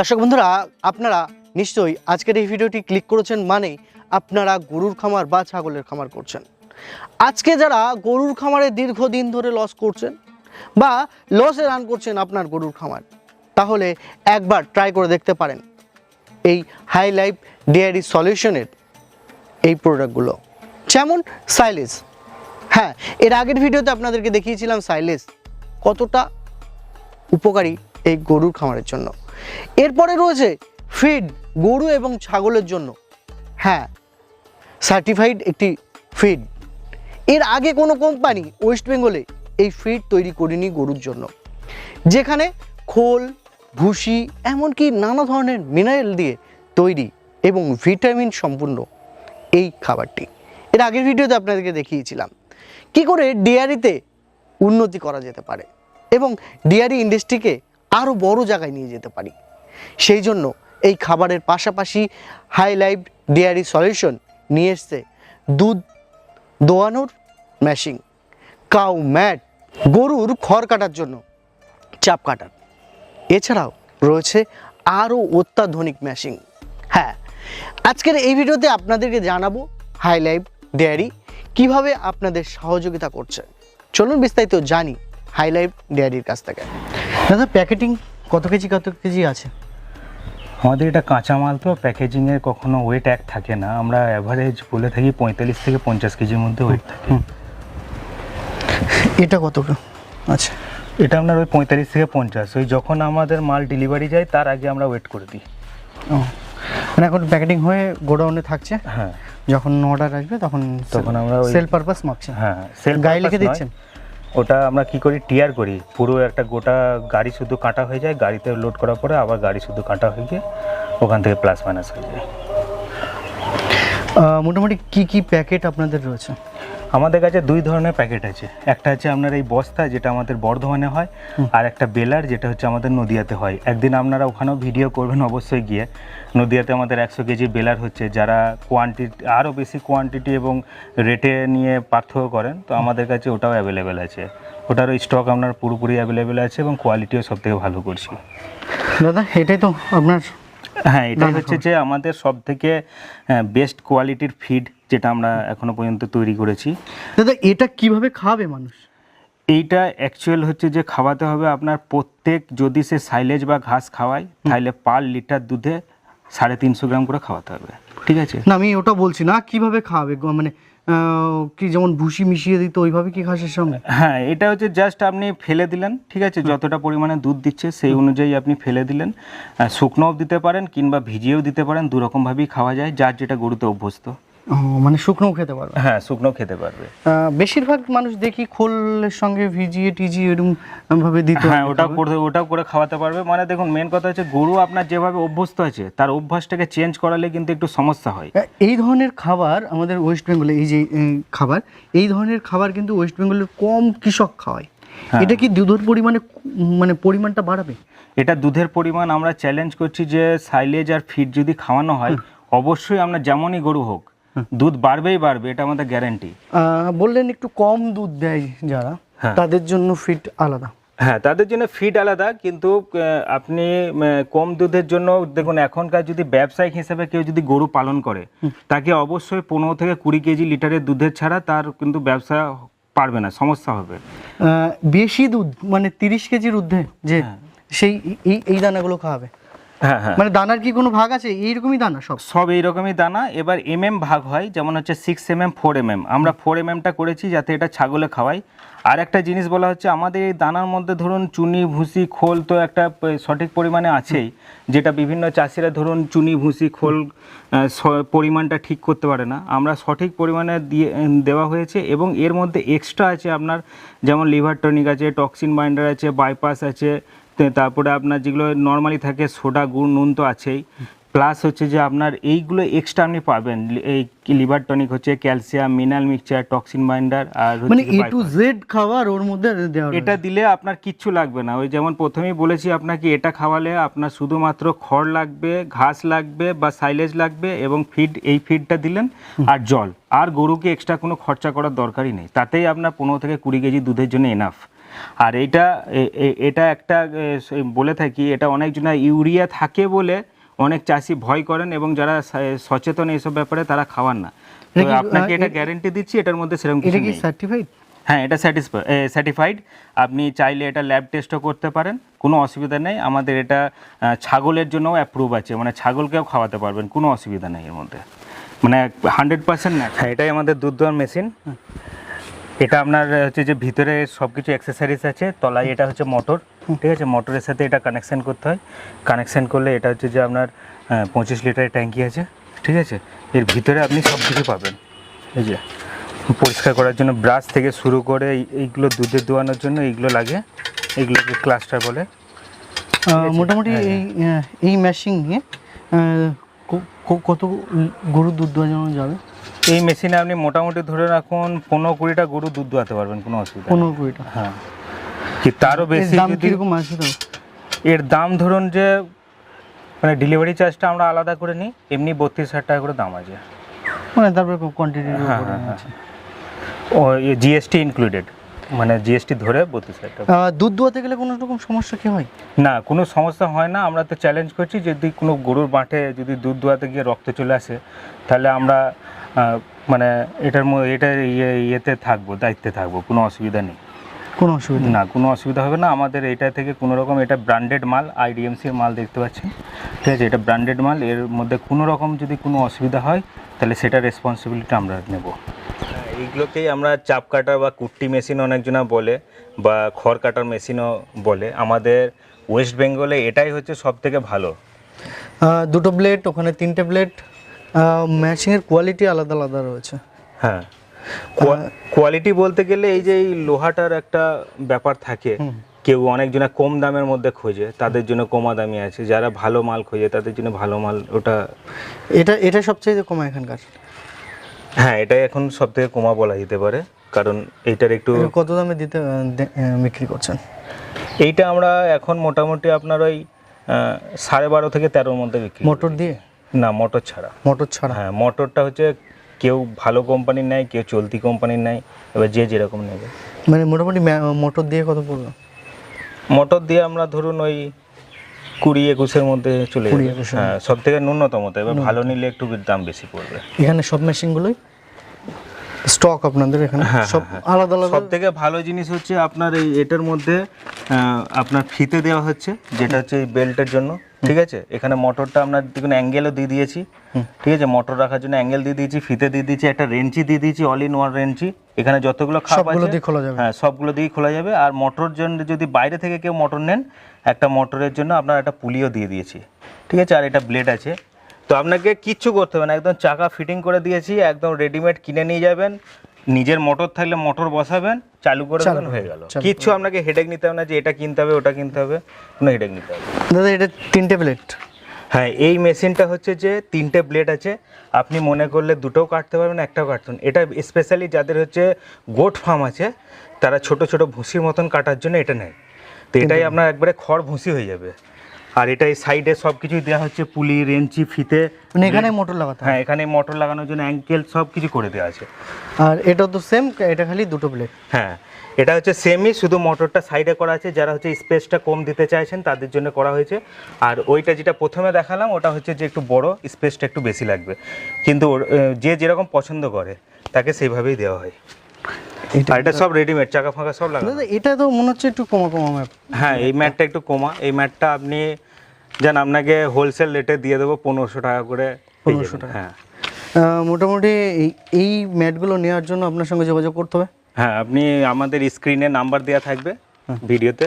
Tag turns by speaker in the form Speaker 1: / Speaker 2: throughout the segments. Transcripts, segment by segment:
Speaker 1: দর্শক বন্ধুরা, আপনারা নিশ্চয়ই আজকের এই ভিডিওটি ক্লিক করেছেন মানেই আপনারা গরুর খামার বা ছাগলের খামার করছেন। আজকে যারা গরুর খামারে দীর্ঘদিন ধরে লস করছেন বা লসে রান করছেন আপনার গরুর খামার, তাহলে একবার ট্রাই করে দেখতে পারেন এই হাই লাইফ ডেয়ারি সলিউশনের এই প্রোডাক্টগুলো যেমন সাইলেস হ্যাঁ এর আগের ভিডিওতে আপনাদেরকে দেখিয়েছিলাম সাইলেস কতটা উপকারী এই গরুর খামারের জন্য। এরপরে রয়েছে ফিড, গরু এবং ছাগলের জন্য। হ্যাঁ সার্টিফাইড একটি ফিড। এর আগে কোনো কোম্পানি ওয়েস্ট বেঙ্গলে এই ফিড তৈরি করেনি গরুর জন্য। যেখানে খোল, ভুসি, এমনকি নানা ধরনের মিনারেল দিয়ে তৈরি এবং ভিটামিন সম্পূর্ণ এই খাবারটি। এর আগের ভিডিওতে আপনাদেরকে দেখিয়েছিলাম কি করে ডেয়ারিতে উন্নতি করা যেতে পারে এবং ডেয়ারি ইন্ডাস্ট্রিকে আরও বড় জায়গায় নিয়ে যেতে পারি। সেই জন্য এই খাবারের পাশাপাশি হাই লাইফ ডেয়ারি সলিউশন নিয়ে এসছে দুধ দোয়ানোর মেশিন। কাউ ম্যাট গরুর খড় কাটার জন্য চাপ কাটার। এছাড়াও রয়েছে আরও অত্যাধুনিক মেশিন। হ্যাঁ আজকের এই ভিডিওতে আপনাদেরকে জানাব হাই লাইফ ডেয়ারি কীভাবে আপনাদের সহযোগিতা করছে। চলুন বিস্তারিত জানি হাই লাইফ ডেয়ারির কাছ থেকে। দাদা প্যাকেটিং কত কেজি কত কেজি আছে?
Speaker 2: আমাদের এটা কাঁচামাল তো প্যাকেজিংয়ের কখনো ওয়েট এক থাকে না। আমরা অ্যাভারেজ বলে থাকি পঁয়তাল্লিশ থেকে পঞ্চাশ কেজির মধ্যে ওয়েট থাকে।
Speaker 1: এটা কত আচ্ছা।
Speaker 2: এটা আপনার ওই পঁয়তাল্লিশ থেকে পঞ্চাশ। ওই যখন আমাদের মাল ডেলিভারি যায় তার আগে আমরা ওয়েট করে দিই।
Speaker 1: ও মানে এখন প্যাকেটিং হয়ে গোডাউনে থাকছে?
Speaker 2: হ্যাঁ।
Speaker 1: যখন অর্ডার আসবে তখন
Speaker 2: তখন আমরা
Speaker 1: সেল পারপাস মাপছে।
Speaker 2: হ্যাঁ সেল
Speaker 1: গায়ে লিখে দিচ্ছেন?
Speaker 2: ওটা আমরা কি করি? টিয়ার করি। পুরো একটা গোটা গাড়ি শুধু কাটা হয়ে যায়, গাড়িতে লোড করার পরে আবার গাড়ি শুধু কাটা হয়ে গিয়ে ওখান থেকে প্লাস মাইনাস হয়ে যায়।
Speaker 1: মোটামুটি কি কি প্যাকেট আপনাদের রয়েছে?
Speaker 2: আমাদের কাছে দুই ধরনের প্যাকেট আছে। একটা হচ্ছে আপনার এই বস্তা যেটা আমাদের বর্ধমানে হয় আর একটা বেলার যেটা হচ্ছে আমাদের নদিয়াতে হয়। একদিন আপনারা ওখানেও ভিডিও করবেন অবশ্যই গিয়ে। নদিয়াতে আমাদের একশো কেজি বেলার হচ্ছে যারা কোয়ান্টিটি আরও বেশি কোয়ান্টিটি এবং রেটে নিয়ে পার্থক্য করেন তো আমাদের কাছে ওটাও অ্যাভেলেবেল আছে। ওটারও স্টক আপনার পুরোপুরি অ্যাভেলেবেল আছে এবং কোয়ালিটিও সব থেকে ভালো করছি।
Speaker 1: দাদা এটাই তো আপনার
Speaker 2: হ্যাঁ এটাই
Speaker 1: দানা
Speaker 2: হচ্ছে যে আমাদের সব থেকে বেস্ট কোয়ালিটির ফিড যেটা আমরা এখনও পর্যন্ত তৈরি করেছি।
Speaker 1: দাদা এটা কীভাবে খাবে মানুষ?
Speaker 2: এইটা অ্যাকচুয়াল হচ্ছে যে খাওয়াতে হবে আপনার প্রত্যেক যদি সে সাইলেজ বা ঘাস খাওয়ায় তাহলে পার লিটার দুধে সাড়ে তিনশো গ্রাম করে খাওয়াতে হবে ঠিক আছে?
Speaker 1: না আমি ওটা বলছি না কীভাবে খাওয়াবে মানে কি যেমন ভুসি মিশিয়ে দিত ওইভাবে কি ঘাসের সঙ্গে?
Speaker 2: হ্যাঁ এটা হচ্ছে জাস্ট আপনি ফেলে দিলেন ঠিক আছে? যতটা পরিমাণে দুধ দিচ্ছে সেই অনুযায়ী আপনি ফেলে দিলেন। শুকনোও দিতে পারেন কিংবা ভিজিয়েও দিতে পারেন দুরকমভাবেই খাওয়া যায় যার যেটা গরুতে অভ্যস্ত।
Speaker 1: ও, মানে শুকনোও খেতে পারবে।
Speaker 2: হ্যাঁ শুকনো খেতে পারবে।
Speaker 1: বেশিরভাগ মানুষ দেখি খোলের সঙ্গে ভিজিয়ে টিজিয়ে এরকম ভাবে দিত
Speaker 2: হ্যাঁ ওটাও করে ওটাও করে খাওয়াতে পারবে। মানে দেখুন মেন কথা হচ্ছে গরু আপনার যেভাবে অভ্যস্ত আছে তার অভ্যাসটাকে চেঞ্জ করালে কিন্তু একটু সমস্যা হয়।
Speaker 1: এই ধরনের খাবার আমাদের ওয়েস্ট বেঙ্গলে এই যে খাবার এই ধরনের খাবার কিন্তু ওয়েস্ট বেঙ্গলের কম কৃষক খাওয়ায়
Speaker 2: হ্যাঁ।
Speaker 1: এটা কি দুধের পরিমাণে মানে পরিমাণটা বাড়াবে?
Speaker 2: এটা দুধের পরিমাণ আমরা চ্যালেঞ্জ করছি যে সাইলেজ আর ফিড যদি খাওয়ানো হয় অবশ্যই আমরা যেমনই গরু হোক দুধ বাড়বেই বাড়বে এটা আমাদের গ্যারান্টি
Speaker 1: বললেন একটু কম দুধ দেয় যারা
Speaker 2: হ্যাঁ।
Speaker 1: তাদের জন্য ফিট আলাদা।
Speaker 2: হ্যাঁ তাদের জন্য ফিড আলাদা কিন্তু আপনি কম দুধের জন্য দেখুন এখনকার যদি ব্যবসায়িক হিসেবে কেউ যদি গরু পালন করে তাকে অবশ্যই পনেরো থেকে কুড়ি কেজি লিটারের দুধের ছাড়া তার কিন্তু ব্যবসা পারবে না সমস্যা হবে।
Speaker 1: বেশি দুধ মানে তিরিশ কেজির ঊর্ধ্বে যে সেই এই দানাগুলো খাওয়াবে।
Speaker 2: হ্যাঁ হ্যাঁ
Speaker 1: মানে দানার কি কোনো ভাগ আছে? এইরকমই দানা সব?
Speaker 2: সব এইরকমই দানা। এবার এম এম ভাগ হয় যেমন হচ্ছে six M M four M M আমরা ফোর এম এমটা করেছি যাতে এটা ছাগলে খাওয়াই। আর একটা জিনিস বলা হচ্ছে আমাদের এই দানার মধ্যে ধরুন চুনি ভুসি খোল তো একটা সঠিক পরিমাণে আছেই। যেটা বিভিন্ন চাষিরা ধরুন চুনি ভুসি খোল পরিমাণটা ঠিক করতে পারে না। আমরা সঠিক পরিমাণে দিয়ে দেওয়া হয়েছে এবং এর মধ্যে এক্সট্রা আছে আপনার যেমন লিভার টনিক আছে টক্সিন বাইন্ডার আছে বাইপাস আছে তারপরে আপনার যেগুলো নর্মালি থাকে সোডা গুড় নুন তো আছেই। প্লাস হচ্ছে যে আপনার এইগুলো এক্সট্রা আপনি পাবেন। এই লিভার টনিক হচ্ছে calcium mineral mixture toxin binder আর
Speaker 1: মানে এ টু জেড খাবার ওর মধ্যে দেওয়া
Speaker 2: এটা দিলে আপনার কিচ্ছু লাগবে না। ওই যেমন প্রথমেই বলেছি আপনাকে এটা খাওয়ালে আপনার শুধুমাত্র খড় লাগবে ঘাস লাগবে বা সাইলেজ লাগবে এবং ফিড এই ফিডটা দিলেন আর জল। আর গরুকে এক্সট্রা কোনো খরচা করার দরকারই নেই। তাতেই আপনার পনেরো থেকে কুড়ি কেজি দুধের জন্য এনাফ আর এইটা এ- এ- এটা একটা বলে থাকি এটা অনেকজনা ইউরিয়া থাকে বলে অনেক চাষি ভয় করেন এবং যারা সচেতন এইসব ব্যাপারে তারা খাওয়ান না।
Speaker 1: এটা
Speaker 2: আপনাকে এটা গ্যারেন্টি দিচ্ছি এটার মধ্যে সেরকম কিছু নেই।
Speaker 1: সার্টিফাইড
Speaker 2: হ্যাঁ এটা স্যাটিসফাই সার্টিফাইড আপনি চাইলে এটা ল্যাব টেস্টও করতে পারেন কোনো অসুবিধা নেই। আমাদের এটা ছাগলের জন্যও অ্যাপ্রুভ আছে মানে ছাগলকেও খাওয়াতে পারবেন কোনো অসুবিধা নেই এর মধ্যে। মানে হান্ড্রেড পার্সেন্ট না এটাই আমাদের দুধ দেওয়ার মেশিন এটা আপনার হচ্ছে যে ভিতরে সব কিছু অ্যাক্সেসারিজ আছে তলায় এটা হচ্ছে মোটর ঠিক আছে? মোটরের সাথে এটা কানেকশান করতে হয়। কানেকশান করলে এটা হচ্ছে যে আপনার পঁচিশ লিটারের ট্যাঙ্কি আছে ঠিক আছে? এর ভিতরে আপনি সব কিছু পাবেন। এই যে পরিষ্কার করার জন্য ব্রাশ থেকে শুরু করে এই- এইগুলো দুধে দোয়ানোর জন্য এইগুলো লাগে এইগুলোকে ক্লাস্টার বলে।
Speaker 1: মোটামুটি
Speaker 2: হ্যাঁ,
Speaker 1: এই এই মেশিন নিয়ে কত গরুর দুধ দেওয়া যেন যাবে?
Speaker 2: এই মেশিনে আপনি মোটামুটি ধরে রাখুন পনেরো কুড়িটা গরু দুধ দোয়াতে পারবেন কোনো অসুবিধা
Speaker 1: পনেরো কুড়িটা।
Speaker 2: হ্যাঁ। কি তারও বেশি
Speaker 1: দাম
Speaker 2: যদি
Speaker 1: আছে তো?
Speaker 2: এর দাম ধরুন যে মানে ডেলিভারি চার্জটা আমরা আলাদা করে নিই এমনি বত্রিশ হাজার টাকা করে দাম আছে।
Speaker 1: মানে তারপরে কোয়ান্টিটির
Speaker 2: হ্যাঁ, হ্যাঁ,
Speaker 1: আছে।
Speaker 2: ও জিএসটি ইনক্লুডেড মানে জিএসটি ধরে বত্রিশ হাজার টাকা।
Speaker 1: দুধ দোয়াতে গেলে কোনো রকম সমস্যা কি হয়?
Speaker 2: না কোনো সমস্যা হয় না। আমরা তো চ্যালেঞ্জ করছি যদি কোনো গরুর মাঠে যদি দুধ দোয়াতে গিয়ে রক্ত চলে আসে তাহলে আমরা মানে এটার মধ্যে এটা ইয়ে ইয়েতে থাকব দায়িত্বে থাকব কোনো অসুবিধা নেই।
Speaker 1: কোনো অসুবিধা
Speaker 2: না কোনো অসুবিধা হবে না। আমাদের এটা থেকে কোনো রকম এটা ব্র্যান্ডেড মাল আইডিএমসির মাল দেখতে পাচ্ছেন। ঠিক আছে এটা ব্র্যান্ডেড মাল এর মধ্যে কোনো রকম যদি কোনো অসুবিধা হয় তাহলে সেটা রেসপন্সিবিলিটি আমরা নেব। এইগুলোকেই আমরা চাপ কাটার বা কুট্টি মেশিন অনেকজনা বলে বা খড় কাটার মেশিনও বলে। আমাদের ওয়েস্ট বেঙ্গলে এটাই হচ্ছে সব থেকে ভালো
Speaker 1: দুটো ব্লেড ওখানে তিনটে ব্লেড ম্যাচিংয়ের কোয়ালিটি আলাদা আলাদা রয়েছে।
Speaker 2: হ্যাঁ। কোয়ালিটি বলতে গেলে এই যে এই লোহাটার একটা ব্যাপার থাকে কেউ অনেকজনা কম দামের মধ্যে খোঁজে তাদের জন্য কমা দামি আছে। যারা ভালো মাল খোঁজে তাদের জন্য ভালো মাল ওটা
Speaker 1: এটা এটা সবচেয়ে কমা এখানকার?
Speaker 2: হ্যাঁ এটাই এখন সব থেকে কমা বলা যেতে পারে কারণ এইটার একটু
Speaker 1: কত দামে দিতে বিক্রি করছেন?
Speaker 2: এইটা আমরা এখন মোটামুটি আপনার ওই সাড়ে বারো থেকে তেরোর মধ্যে বিক্রি
Speaker 1: মোটর দিয়ে?
Speaker 2: না মোটর ছাড়া।
Speaker 1: মোটর ছাড়া?
Speaker 2: হ্যাঁ মোটরটা হচ্ছে কেউ ভালো কোম্পানির নেয় কেউ চলতি কোম্পানির নেয় এবার যে যেরকম নেবে।
Speaker 1: মানে মোটামুটি মোটর দিয়ে কত পড়ল
Speaker 2: মোটর দিয়ে আমরা ধরুন ওই কুড়ি একুশের মধ্যে চলে যাবে। হ্যাঁ সব থেকে ন্যূনতম তো এবার ভালো নিলে একটু দাম বেশি পড়বে।
Speaker 1: এখানে সব মেশিনগুলোই স্টক আপনাদের এখানে।
Speaker 2: হ্যাঁ,
Speaker 1: সব আলাদা আলাদা
Speaker 2: সব থেকে ভালো জিনিস হচ্ছে আপনার এই এটার মধ্যে আপনার ফিতে দেওয়া হচ্ছে যেটা হচ্ছে এই বেল্টের জন্য ঠিক আছে? এখানে মোটরটা আপনার দেখুন অ্যাঙ্গেলও দিয়ে দিয়েছি ঠিক আছে? মোটর রাখার জন্য অ্যাঙ্গেল দিয়ে দিয়েছি ফিতে দিয়ে দিয়েছি একটা রেঞ্চি দিয়ে দিয়েছি অল ইন ওয়ান রেঞ্চি এখানে যতগুলো খাপ আছে
Speaker 1: খোলা যাবে।
Speaker 2: হ্যাঁ সবগুলো দিয়েই খোলা যাবে। আর মোটর জন্য যদি বাইরে থেকে কেউ মোটর নেন একটা মোটরের জন্য আপনার একটা পুলিও দিয়ে দিয়েছি ঠিক আছে? আর এটা ব্লেড আছে। তো আপনাকে কিচ্ছু করতে হবে না একদম চাকা ফিটিং করে দিয়েছি একদম রেডিমেড কিনে নিয়ে যাবেন নিজের মোটর থাকলে মোটর বসাবেন চালু করে দেবেন হয়ে গেল। কিচ্ছু আপনাকে হেডেক নিতে হবে না যে এটা কিনতে হবে ওটা কিনতে হবে কোনো হেডেক নিতে হবে।
Speaker 1: দাদা এটা তিনটে প্লেট
Speaker 2: হ্যাঁ এই মেশিনটা হচ্ছে যে তিনটে ব্লেড আছে আপনি মনে করলে দুটোও কাটতে পারবেন একটাও কাটতে পারবেন। এটা স্পেশালি যাদের হচ্ছে গোট ফার্ম আছে তারা ছোট ছোট ভুসির মতন কাটার জন্য এটা নেয়। তো এটাই আপনার একবারে খড় ভুসি হয়ে যাবে। আর এটাই সাইডে সব কিছুই দেওয়া হচ্ছে পুলি রেঞ্চি ফিতে।
Speaker 1: মানে এখানে মোটর লাগাতে হ্যাঁ?
Speaker 2: এখানে মোটর লাগানোর জন্য অ্যাঙ্কেল সব কিছু করে দেওয়া আছে।
Speaker 1: আর এটা তো সেম এটা খালি দুটো প্লেট
Speaker 2: হ্যাঁ এটা হচ্ছে সেমই শুধু মোটরটা সাইডে করা আছে। যারা হচ্ছে স্পেসটা কম দিতে চাইছেন তাদের জন্য করা হয়েছে। আর ওইটা যেটা প্রথমে দেখালাম ওটা হচ্ছে যে একটু বড় স্পেসটা একটু বেশি লাগবে। কিন্তু যে যেরকম পছন্দ করে তাকে সেইভাবেই দেওয়া হয়।
Speaker 1: এটা
Speaker 2: এটা সব রেডিমেড চাকা ফাঁকা সব লাগানো।
Speaker 1: দাদা এটা তো মনে হচ্ছে একটু কমা কমা ম্যাপ
Speaker 2: হ্যাঁ এই ম্যাটটা একটু কমা। এই ম্যাটটা আপনি যেন আপনাকে হোলসেল রেটে দিয়ে দেবো পনেরোশো টাকা করে পনেরোশো
Speaker 1: টাকা।
Speaker 2: হ্যাঁ।
Speaker 1: মোটামুটি এই ম্যাটগুলো নেওয়ার জন্য আপনার সঙ্গে যোগাযোগ করতে হবে।
Speaker 2: হ্যাঁ আপনি আমাদের স্ক্রিনে নাম্বার দেওয়া থাকবে ভিডিওতে।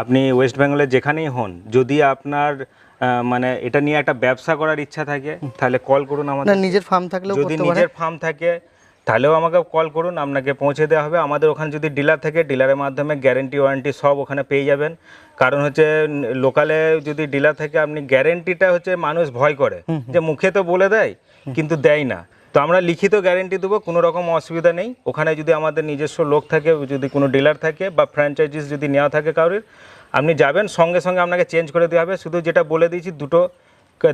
Speaker 2: আপনি ওয়েস্ট বেঙ্গলের যেখানেই হন যদি আপনার মানে এটা নিয়ে একটা ব্যবসা করার ইচ্ছা থাকে তাহলে কল করুন আমাদের।
Speaker 1: নিজের ফার্ম থাকলেও
Speaker 2: যদি নিজের ফার্ম থাকে তাহলেও আমাকে কল করুন আপনাকে পৌঁছে দেওয়া হবে। আমাদের ওখানে যদি ডিলার থাকে ডিলারের মাধ্যমে গ্যারেন্টি ওয়ারেন্টি সব ওখানে পেয়ে যাবেন। কারণ হচ্ছে লোকালে যদি ডিলার থাকে আপনি গ্যারেন্টিটা হচ্ছে মানুষ ভয় করে। যে মুখে তো বলে দেয় কিন্তু দেয় না। তো আমরা লিখিত গ্যারেন্টি দেবো কোনো রকম অসুবিধা নেই। ওখানে যদি আমাদের নিজস্ব লোক থাকে যদি কোনো ডিলার থাকে বা ফ্র্যাঞ্চাইজিস যদি নেওয়া থাকে কারোর আপনি যাবেন সঙ্গে সঙ্গে আপনাকে চেঞ্জ করে দেওয়া হবে। শুধু যেটা বলে দিয়েছি দুটো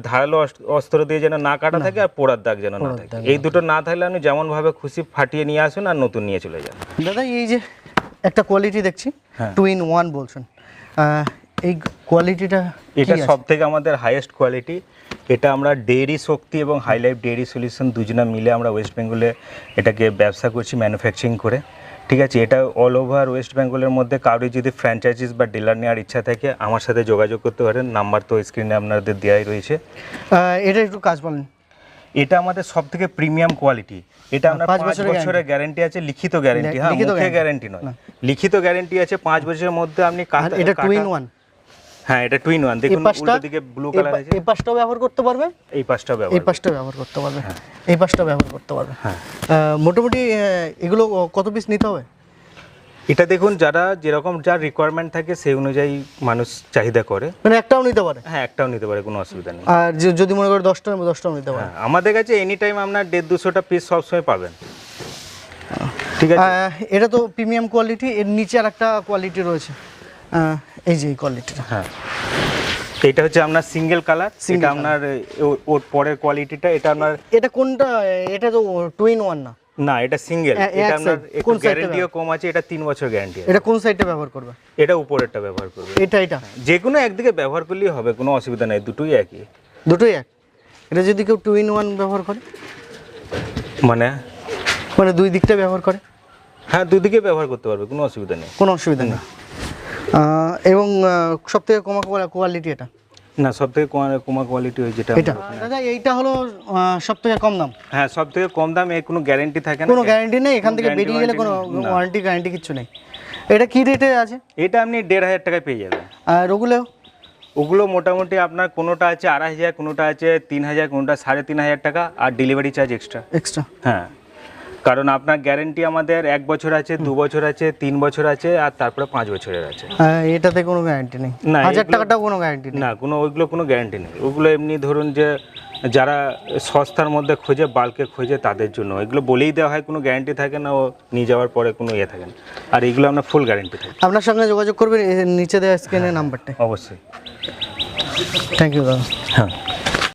Speaker 2: ধারালো অস্ত্র- দিয়ে যেন না কাটা থাকে আর পোড়ার দাগ যেন না থাকে। এই দুটো না থাকলে আপনি যেমন ভাবে খুশি ফাটিয়ে নিয়ে আসুন আর নতুন নিয়ে চলে যান।
Speaker 1: দাদা এই যে একটা কোয়ালিটি দেখছি। টু ইন ওয়ান বলছেন। এই কোয়ালিটিটা
Speaker 2: এটা সব থেকে আমাদের হাইয়েস্ট কোয়ালিটি এটা আমরা ডেয়ারি শক্তি এবং হাই লাইফ ডেয়ারি সলিউশন দুজনা মিলে আমরা ওয়েস্ট বেঙ্গলে এটাকে ব্যবসা করছি ম্যানুফ্যাকচারিং করে। ঠিক আছে এটা অল ওভার ওয়েস্ট বেঙ্গলের মধ্যে কারোর যদি ফ্র্যাঞ্চাইজিস বা ডিলার নেওয়ার ইচ্ছা থাকে আমার সাথে যোগাযোগ করতে পারেন। নাম্বার তো স্ক্রিনে আপনাদের দেওয়াই রয়েছে।
Speaker 1: এটা একটু কাজ বলেন।
Speaker 2: এটা আমাদের সব থেকে প্রিমিয়াম কোয়ালিটি এটা আমরা
Speaker 1: পাঁচ বছরের
Speaker 2: গ্যারেন্টি আছে লিখিত গ্যারেন্টি হ্যাঁ মুখে গ্যারেন্টি নয়। লিখিত গ্যারেন্টি আছে পাঁচ বছরের মধ্যে আপনি
Speaker 1: এটা টু ইন ওয়ান
Speaker 2: হ্যাঁ এটা টুইন ওয়ান দেখুন উল্টো দিকে ব্লু কালার আছে।
Speaker 1: এই পাশটাও ব্যবহার করতে পারবে?
Speaker 2: এই
Speaker 1: এই
Speaker 2: ব্যবহার
Speaker 1: পাশটা ব্যবহার করতে পারবে। এই পাশটা ব্যবহার করতে পারবে।
Speaker 2: হ্যাঁ।
Speaker 1: মোটামুটি এগুলো কত পিস নিতে হবে?
Speaker 2: এটা দেখুন যারা যেরকম যার রিকোয়ারমেন্ট থাকে সেই অনুযায়ী মানুষ চাহিদা করে।
Speaker 1: মানে একটাও নিতে পারে?
Speaker 2: হ্যাঁ একটাও নিতে পারে কোনো অসুবিধা নেই।
Speaker 1: আর যদি মনে করে দশটা দশটাও নিতে পারে।
Speaker 2: হ্যাঁ আমাদের কাছে এনি টাইম আপনার দেড় দুশোটা পিস সবসময় পাবেন। ঠিক আছে?
Speaker 1: এটা তো প্রিমিয়াম কোয়ালিটি এর নিচে আর একটা কোয়ালিটি রয়েছে এই যে এই কোয়ালিটিটা
Speaker 2: হ্যাঁ। এটা হচ্ছে আপনার সিঙ্গেল কালার এটা আপনার ওর পরের কোয়ালিটিটা এটা আপনার
Speaker 1: এটা কোনটা এটা তো টু ইন ওয়ান না?
Speaker 2: না এটা সিঙ্গেল এটা আপনার
Speaker 1: কোন
Speaker 2: গ্যারেন্টিও কম আছে এটা তিন বছর গ্যারেন্টি আছে।
Speaker 1: এটা কোন সাইডটা ব্যবহার করবে?
Speaker 2: এটা উপরেরটা ব্যবহার করবে।
Speaker 1: এটা এটা।
Speaker 2: যে কোনো একদিকে ব্যবহার করলেই হবে কোনো অসুবিধা নেই দুটোই একই।
Speaker 1: দুটোই এক। এটা যদি কেউ টু ইন ওয়ান ব্যবহার করে?
Speaker 2: মানে?
Speaker 1: মানে দুই দিকটা ব্যবহার করে?
Speaker 2: হ্যাঁ দুদিকে ব্যবহার করতে পারবে কোনো অসুবিধা নেই।
Speaker 1: কোনো অসুবিধা নেই। এবং সব থেকে কমা কোয়ালিটি এটা?
Speaker 2: না সব থেকে কমা কোয়ালিটি ওই যেটা
Speaker 1: এটা। দাদা এইটা হলো সব থেকে কম দাম?
Speaker 2: হ্যাঁ সব থেকে কম দাম এর কোনো গ্যারেন্টি থাকে না
Speaker 1: কোনো গ্যারান্টি নেই? এখান থেকে বেরিয়ে গেলে কোনো। ওয়ারেন্টি গ্যারান্টি কিছু নেই। এটা কি রেটে আছে?
Speaker 2: এটা আপনি দেড় হাজার টাকায় পেয়ে যাবেন।
Speaker 1: আর ওগুলো?
Speaker 2: ওগুলো মোটামুটি আপনার কোনোটা আছে আড়াই হাজার কোনোটা আছে তিন হাজার কোনোটা সাড়ে তিন হাজার টাকা আর ডেলিভারি চার্জ এক্সট্রা
Speaker 1: এক্সট্রা
Speaker 2: হ্যাঁ। কারণ আপনার গ্যারেন্টি আমাদের এক বছর আছে দু বছর আছে তিন বছর আছে আর তারপরে পাঁচ বছরের আছে।
Speaker 1: এটাতে কোনো গ্যারেন্টি নেই।
Speaker 2: না,
Speaker 1: হাজার টাকাটাও কোনো গ্যারেন্টি নেই।
Speaker 2: না কোনো ওইগুলো কোনো গ্যারেন্টি নেই। ওগুলো এমনি ধরুন যে যারা সস্তার মধ্যে খোঁজে বাল্কে খোঁজে তাদের জন্য। এগুলো বলেই দেওয়া হয় কোনো গ্যারান্টি থাকে না ও নিয়ে যাওয়ার পরে কোনো ইয়ে থাকে না। আর এগুলো আপনার ফুল গ্যারেন্টি থাকে।
Speaker 1: আপনার সঙ্গে যোগাযোগ করবেন নিচে দেওয়া স্ক্রিনের নাম্বারটা
Speaker 2: অবশ্যই।
Speaker 1: থ্যাংক ইউ দাদা
Speaker 2: হ্যাঁ।